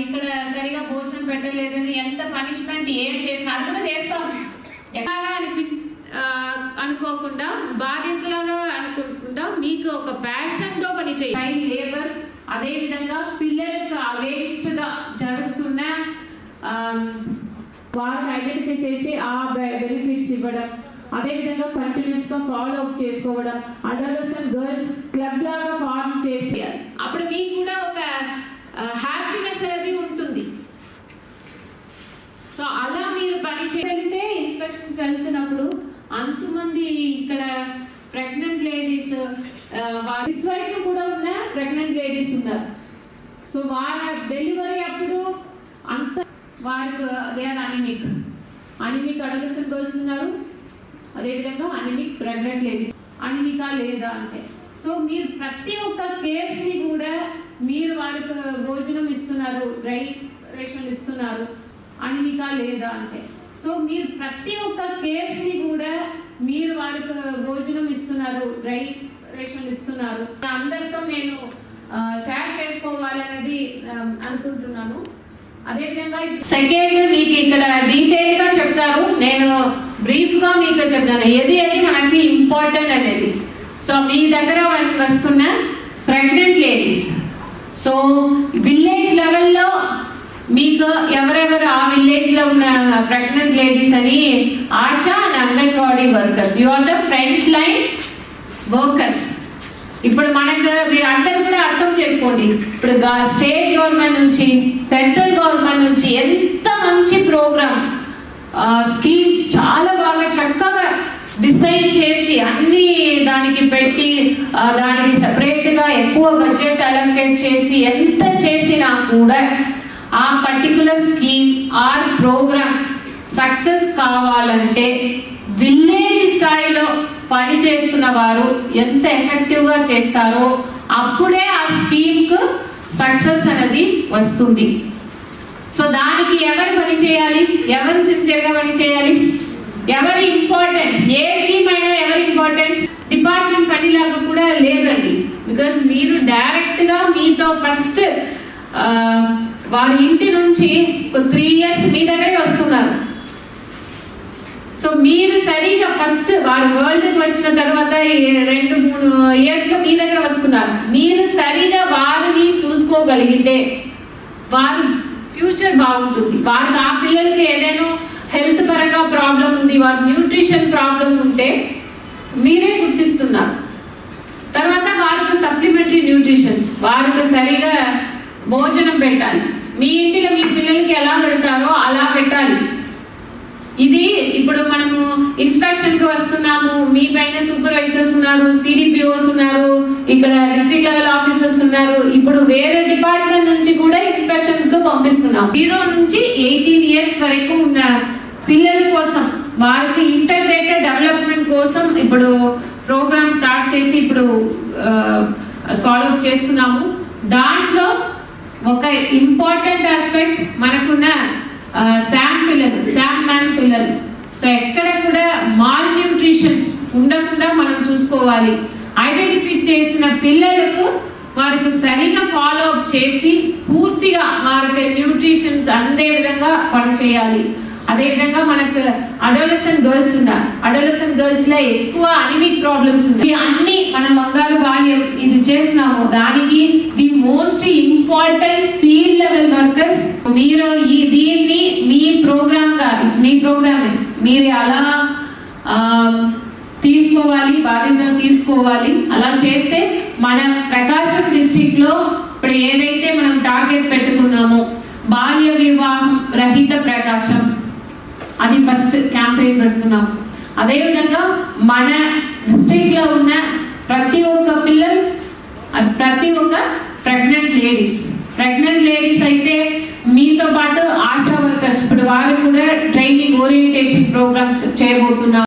ఇక్కడ సరిగా భోజనం పెట్టలేదని ఎంత పనిష్మెంట్ ఏం చేసినా అది కూడా చేస్తాం. ఎలాగా అనిపి అనుకోకుండా బాధ్యతలాగా అనుకోకుండా మీకు ఒక ప్యాషన్తో పని చేయాలి లేబర్ అదే విధంగా పిల్లలకు అగేన్స్ట్ జరుగుతున్న వారిని ఐడెంటిఫై చేసి ఆ బెనిఫిట్స్ ఇవ్వడం అదే విధంగా కంటిన్యూస్గా ఫాలో అప్ చేసుకోవడం అడల్ట్స్ గర్ల్స్ క్లబ్ లాగా ఫార్మ్ చేసి అప్పుడు మీకు కూడా ఒక హ్యాపీనెస్ అనేది ఉంటుంది సో అలా మీరు పని చే- తెలిసే ఇన్స్పెక్షన్స్ వెళ్తున్నప్పుడు అంతమంది ఇక్కడ ప్రెగ్నెంట్ లేడీస్ సిక్స్ వరకు కూడా ఉన్న ప్రెగ్నెంట్ లేడీస్ ఉన్నారు. సో వారి డెలివరీ అప్పుడు అంత వారికి they are anaemic anaemic adolescent girls ఉన్నారు. అదేవిధంగా అనిమిక్ ప్రెగ్నెంట్ లేడీస్ అనిమికా లేదా అంటే. సో మీరు ప్రతి ఒక్క కేసుని కూడా మీరు వారికి భోజనం ఇస్తున్నారు డ్రై రేషన్ ఇస్తున్నారు. అనిమిక లేదా అంటే. సో మీరు ప్రతి ఒక్క కేసుని కూడా మీరు వారికి భోజనం ఇస్తున్నారు డ్రై రేషన్ ఇస్తున్నారు. అందరితో నేను షేర్ చేసుకోవాలనేది అనుకుంటున్నాను. అదేవిధంగా సెకండ్ మీకు ఇక్కడ డీటెయిల్గా చెప్తారు. నేను బ్రీఫ్గా మీకు చెప్తాను. ఏది అని మనకి ఇంపార్టెంట్ అనేది. సో మీ దగ్గర వస్తున్న ప్రెగ్నెంట్ లేడీస్. సో విలేజ్ లెవెల్లో మీకు ఎవరెవరు ఆ విలేజ్లో ఉన్న ప్రెగ్నెంట్ లేడీస్ అని ASHA and anganwadi workers you are the front line workers ఇప్పుడు మనకు మీరు అందరూ కూడా అర్థం చేసుకోండి. ఇప్పుడు స్టేట్ గవర్నమెంట్ నుంచి సెంట్రల్ గవర్నమెంట్ నుంచి ఎంత మంచి ప్రోగ్రామ్ స్కీమ్ చాలా బాగా చక్కగా డిసైడ్ చేసి అన్ని దానికి పెట్టి దానికి సపరేట్గా ఎక్కువ బడ్జెట్ అలంకేట్ చేసి ఎంత చేసినా కూడా ఆ particular scheme or program success కావాలంటే విలేజ్ స్థాయిలో పని చేస్తున్న వారు ఎంత ఎఫెక్టివ్గా చేస్తారో అప్పుడే ఆ స్కీమ్కు సక్సెస్ అనేది వస్తుంది. సో దానికి ఎవరు పని చేయాలి? ఎవరు సిన్సియర్గా పని చేయాలి? ఎవరు ఇంపార్టెంట్ ఏ స్కీమ్ అయినా ఎవరు ఇంపార్టెంట్ డిపార్ట్మెంట్ పనిలాగా కూడా లేదండి. బికాస్ మీరు డైరెక్ట్గా మీతో ఫస్ట్ వారి ఇంటి నుంచి త్రీ ఇయర్స్ మీ దగ్గరే వస్తున్నారు. సో మీరు సరిగా ఫస్ట్ వారు వరల్డ్ వచ్చిన తర్వాత రెండు మూడు ఇయర్స్లో మీ దగ్గర వస్తున్నారు. మీరు సరిగా వారిని చూసుకోగలిగితే వారు ఫ్యూచర్ బాగుంటుంది. వారికి ఆ పిల్లలకి ఏదైనా హెల్త్ పరంగా ప్రాబ్లం ఉంది వారి న్యూట్రిషన్ ప్రాబ్లం ఉంటే మీరే గుర్తిస్తున్నారు. తర్వాత వారికి సప్లిమెంటరీ న్యూట్రిషన్స్ వారికి సరిగా భోజనం పెట్టాలి. మీ ఇంటిలో మీ పిల్లలకి ఎలా పెడతారో అలా పెట్టాలి. ఇది ఇప్పుడు మనము ఇన్స్పెక్షన్కి వస్తున్నాము మీ పైన సూపర్వైజర్స్ ఉన్నారు సిడిపిఓస్ ఉన్నారు ఇక్కడ డిస్ట్రిక్ట్ లెవెల్ ఆఫీసర్స్ ఉన్నారు. ఇప్పుడు వేరే డిపార్ట్మెంట్ నుంచి కూడా ఇన్స్పెక్షన్స్కు పంపిస్తున్నాం జీరో నుంచి ఎయిటీన్ ఇయర్స్ వరకు ఉన్న పిల్లల కోసం వారికి ఇంటర్గ్రేటెడ్ డెవలప్మెంట్ కోసం ఇప్పుడు ప్రోగ్రామ్ స్టార్ట్ చేసి ఇప్పుడు ఫాలో చేస్తున్నాము. దాంట్లో ఒక ఇంపార్టెంట్ ఆస్పెక్ట్ మనకున్న శామ్ పిల్లలు శామ్ మ్యాన్ పిల్లలు. సో ఎక్కడ కూడా మాల్ న్యూట్రిషన్స్ ఉండకుండా మనం చూసుకోవాలి. ఐడెంటిఫై చేసిన పిల్లలకు వారికి సరిగా ఫాలో అప్ చేసి పూర్తిగా వారికి న్యూట్రిషన్స్ అందే విధంగా పనిచేయాలి. అదేవిధంగా మనకు అడోలసన్ గర్ల్స్ ఉన్నారు అడోలసన్ గర్ల్స్లో ఎక్కువ అనిమిక్ ప్రాబ్లమ్స్ ఉన్నాయి. అన్ని మనం బంగారు బాల్యం ఇది చేస్తున్నాము దానికి the most important field level workers మీరు ఈ దీన్ని మీ ప్రోగ్రామ్గా మీ ప్రోగ్రామ్ మీరు అలా తీసుకోవాలి బాధ్యత తీసుకోవాలి అలా చేస్తే మన ప్రకాశం డిస్టిక్లో ఇప్పుడు ఏదైతే మనం టార్గెట్ పెట్టుకున్నామో బాల్య వివాహం రహిత ప్రకాశం అది ఫస్ట్ క్యాంపెయిన్ పెడుతున్నాం అదేవిధంగా మన డిస్టిక్లో ఉన్న ప్రతి ఒక్క పిల్లలు అది ప్రతి ఒక్క ప్రెగ్నెంట్ లేడీస్. ప్రెగ్నెంట్ లేడీస్ అయితే మీతో పాటు ఆశా వర్కర్స్ ఇప్పుడు వారు కూడా ట్రైనింగ్ ఓరియంటేషన్ ప్రోగ్రామ్స్ చేయబోతున్నారు.